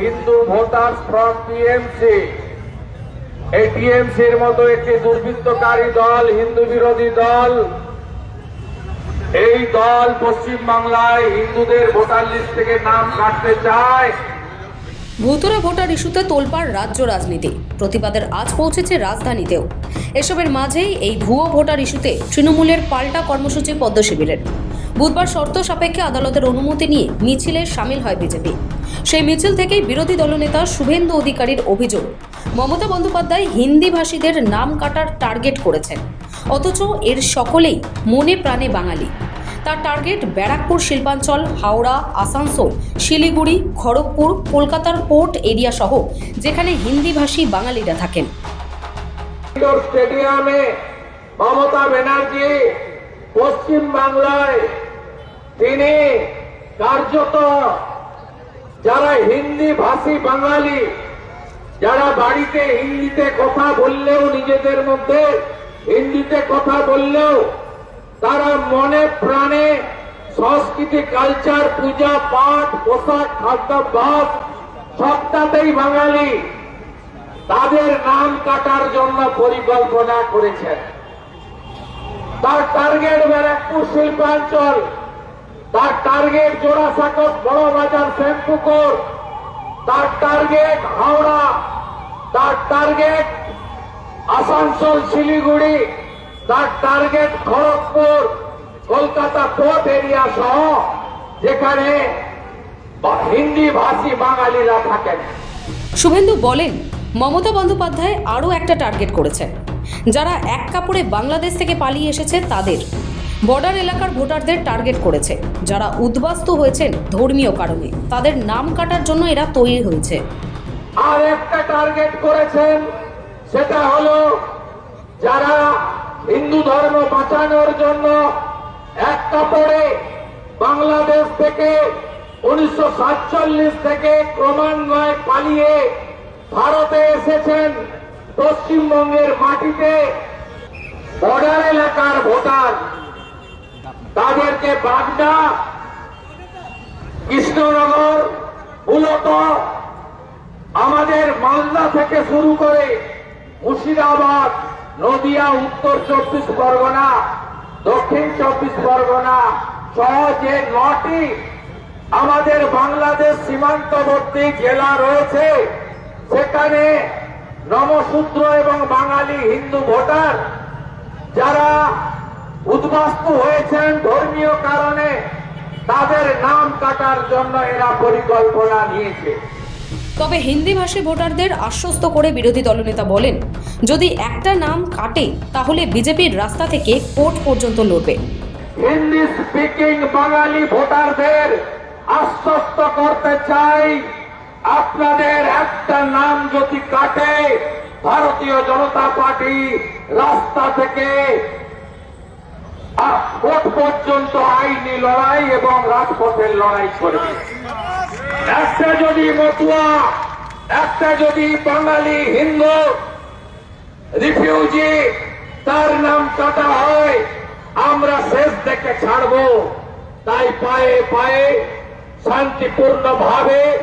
Hindu voters from TMC. এই টিএমসির মতো একটি দুর্বৃত্তকারী দল, হিন্দু বিরোধী দল, এই দল পশ্চিম বাংলায় হিন্দুদের ভোটার লিস্ট থেকে নাম কাটতে চায়। ভুতুরে ভোটার ইস্যুতে তোলপাড় রাজ্য রাজনীতি। প্রতিবাদের আজ পৌঁছেছে রাজধানীতেও। এসবের মাঝেই এই ভুয়ো ভোটার ইস্যুতে তৃণমূলের পাল্টা কর্মসূচি পদ্ম শিবিরের বুধবার শর্ত সাপেক্ষে আদালতের অনুমতি নিয়ে মিছিলে সামিল হয় বিজেপি। সেই মিছিল থেকেই বিরোধী দলনেতা শুভেন্দু অধিকারীর অভিযোগ। মমতা বন্দ্যোপাধ্যায় হিন্দিভাষীদের নাম কাটার টার্গেট করেছেন। অথচ এর সকলেই মনে প্রাণে বাঙালি। তার টার্গেট ব্যারাকপুর শিল্পাঞ্চল, হাওড়া, আসানসোল, শিলিগুড়ি, খড়গপুর, কলকাতার পোর্ট এরিয়া সহ যেখানে হিন্দিভাষী বাঙালিরা থাকেন। স্টেডিয়ামে মমতা ব্যানার্জি পশ্চিম বাংলায় তিনি কার্যত যারা হিন্দি ভাষী বাঙালি, যারা বাড়িতে হিন্দিতে কথা বললেও নিজেদের মধ্যে হিন্দিতে কথা বললেও তারা মনে প্রাণে সংস্কৃতি, কালচার, পূজা, পাঠ, পোশাক, খাদ্যাভ্যাস সবটাতেই বাঙালি। তাদের নাম কাটার জন্য পরিকল্পনা করেছেন। তার টার্গেট ব্যারাকপুর শিল্পাঞ্চল তার টার্গেট জোড়াসাঁকর বড় বাজার শ্যামপুকুর। তার টার্গেট হাওড়া। তার টার্গেট আসানসোল, শিলিগুড়ি। তার target Kharagpur. Kolkata port area সহ যেখানে হিন্দি ভাষী বাঙালিরা থাকেন। শুভেন্দু বলেন, মমতা বন্দ্যোপাধ্যায় আরও একটা টার্গেট করেছেন। যারা এক কাপড়ে বাংলাদেশ থেকে পালিয়ে এসেছে তাদের। বর্ডার এলাকার ভোটারদের টার্গেট করেছে। যারা উদ্বাস্তু হয়েছেন ধর্মীয় কারণে, তাদের নাম কাটার জন্য এরা তৈরি হয়েছে। আর একটা টার্গেট করেছেন, সেটা হলো যারা হিন্দু ধর্ম বাঁচানোর জন্য এক কাপড়ে বাংলাদেশ থেকে উনিশশো সাতচল্লিশ থেকে ক্রমান্বয়ে পালিয়ে ভারতে এসেছেন পশ্চিমবঙ্গের মাটিতে বর্ডার এলাকার ভোটার। তাদেরকে বাগদা কৃষ্ণনগর মূলত আমাদের মালদা থেকে শুরু করে মুর্শিদাবাদ, নদিয়া, উত্তর চব্বিশ পরগনা, দক্ষিণ চব্বিশ পরগনা সহ যে নটি আমাদের বাংলাদেশ সীমান্তবর্তী জেলা রয়েছে, সেখানে নমশূদ্র এবং বাঙালি হিন্দু ভোটার যারা উদ্বাস্তু হয়েছেন ধর্মীয় কারণে। তাদের নাম কাটার জন্য এরা পরিকল্পনা নিয়েছে। তবে হিন্দিভাষী ভোটারদের আশ্বস্ত করে বিরোধী দলনেতা বলেন যদি একটা নাম কাটে তাহলে বিজেপির রাস্তা থেকে কোর্ট পর্যন্ত লড়বে। হিন্দি স্পিকিং বাঙালি ভোটারদের আশ্বস্ত করতে চাই আপনাদের একটা নাম যদি কাটে ভারতীয় জনতা পার্টি রাস্তা থেকে আ- পর্যন্ত আইনি লড়াই এবং রাজপথের লড়াই করবে। একটা যদি মতুয়া, একটা যদি বাঙালি হিন্দু রিফিউজি তার নাম কাটা হয়, আমরা শেষ দেখে ছাড়বো। তাই পায়ে পায়ে শান্তিপূর্ণ ভাবে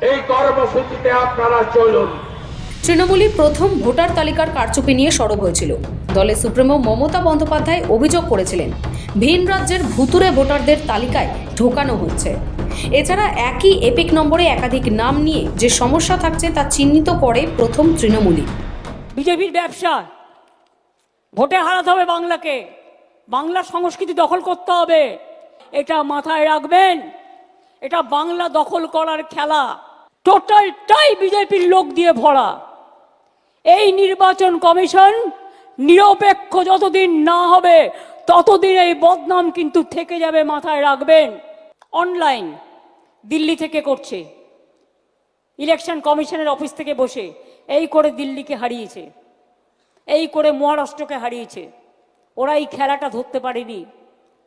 এই কর্মসূচিতে আপনারা চলুন। তৃণমূলই প্রথম ভোটার তালিকার কারচুপি নিয়ে সরব হয়েছিল। দলের সুপ্রিমো মমতা বন্দ্যোপাধ্যায় অভিযোগ করেছিলেন, ভিন রাজ্যের ভুতুরে ভোটারদের তালিকায় ঢোকানো হচ্ছে। এছাড়া একই এপিক নম্বরে একাধিক নাম নিয়ে যে সমস্যা থাকছে তা চিহ্নিত করে প্রথম তৃণমূলই। বিজেপির ব্যবসা, ভোটে হারাতে হবে বাংলাকে। বাংলার সংস্কৃতি দখল করতে হবে। এটা মাথায় রাখবেন, এটা বাংলা দখল করার খেলা। টোটালটাই বিজেপির লোক দিয়ে ভরা। এই নির্বাচন কমিশন নিরপেক্ষ যতদিন না হবে, ততদিন এই বদনাম কিন্তু থেকে যাবে মাথায় রাখবেন। অনলাইন দিল্লি থেকে করছে। ইলেকশন কমিশনের অফিস থেকে বসে এই করে দিল্লিকে হারিয়েছে, এই করে মহারাষ্ট্রকে হারিয়েছে। ওরা এই খেলাটা ধরতে পারেনি,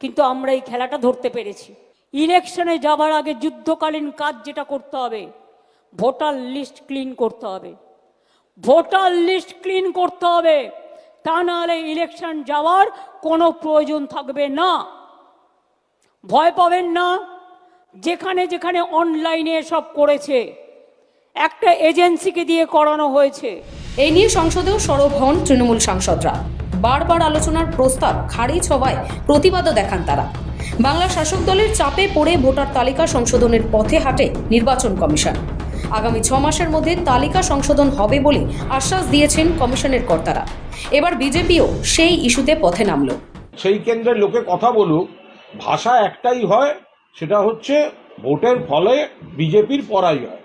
কিন্তু আমরা এই খেলাটা ধরতে পেরেছি। ইলেকশনে যাবার আগে যুদ্ধকালীন কাজ যেটা করতে হবে, ভোটার লিস্ট ক্লিন করতে হবে। ভোটার লিস্ট ক্লিন করতে হবে। তা নাহলে ইলেকশন যাওয়ার কোনো প্রয়োজন থাকবে না। ভয় পাবেন না, যেখানে যেখানে অনলাইনে সব করেছে। একটা এজেন্সিকে দিয়ে করানো হয়েছে। এই নিয়ে সংসদেও সরব হন তৃণমূল সাংসদরা। বারবার আলোচনার প্রস্তাব খারিজ হওয়ায় প্রতিবাদও দেখান তারা। বাংলা শাসক দলের চাপে পড়ে ভোটার তালিকা সংশোধনের পথে হাঁটে নির্বাচন কমিশন। আগামী ছ মাসের মধ্যে তালিকা সংশোধন হবে বলে আশ্বাস দিয়েছেন কমিশনের কর্তারা। এবার বিজেপিও সেই ইস্যুতে পথে নামলো। সেই কেন্দ্রের লোকে কথা বলুক, ভাষা একটাই হয়, সেটা হচ্ছে ভোটের ফলে বিজেপির পরাজয়।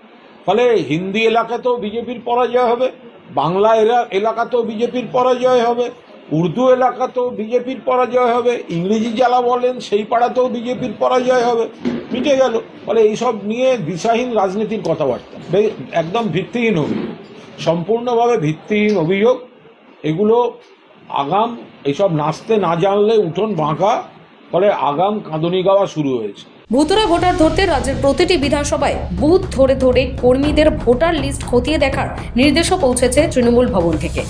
ফলে হিন্দি এলাকাতেও বিজেপির পরাজয় হবে, বাংলা এলা- এলাকাতেও বিজেপির পরাজয় হবে, উর্দু এলাকাতেও বিজেপির পরাজয় হবে, ইংরেজি যারা বলেন সেই পাড়াতেও বিজেপির পরাজয় হবে, মিটে গেল। ফলে এইসব নিয়ে দিশাহীন রাজনীতির কথাবার্তা একদম ভিত্তিহীন অভিযোগ, সম্পূর্ণভাবে ভিত্তিহীন অভিযোগ। এগুলো আগাম এইসব নাচতে না জানলে উঠোন বাঁকা, ফলে আগাম কাঁদনি গাওয়া শুরু হয়েছে। ভূতরা ভোটার ধরতে রাজ্যের প্রতিটি বিধানসভায় বুথ ধরে ধরে কর্মীদের ভোটার লিস্ট খতিয়ে দেখার নির্দেশও পৌঁছেছে তৃণমূল ভবন থেকে।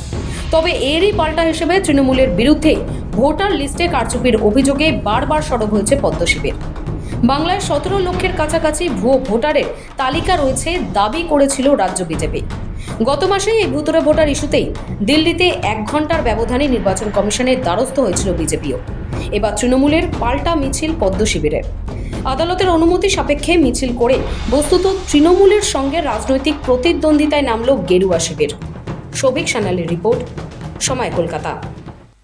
তবে এরই পাল্টা হিসেবে তৃণমূলের বিরুদ্ধে ভোটার লিস্টে কারচুপির অভিযোগে বারবার সরব হয়েছে পদ্মশিবির বাংলায় সতেরো লক্ষের কাছাকাছি ভুয়ো ভোটারের তালিকা রয়েছে, দাবি করেছিল রাজ্য বিজেপি। গত মাসে এই ভূতরে ভোটার ইস্যুতেই দিল্লিতে এক ঘণ্টার ব্যবধানে নির্বাচন কমিশনের দ্বারস্থ হয়েছিল বিজেপিও। এবার তৃণমূলের পাল্টা মিছিল পদ্ম শিবিরের আদালতের অনুমতি সাপেক্ষে মিছিল করে বস্তুত তৃণমূলের সঙ্গে রাজনৈতিক প্রতিদ্বন্দ্বিতায় নামল গেরুয়া শিবির। সৌভিক সানালের রিপোর্ট, সময় কলকাতা।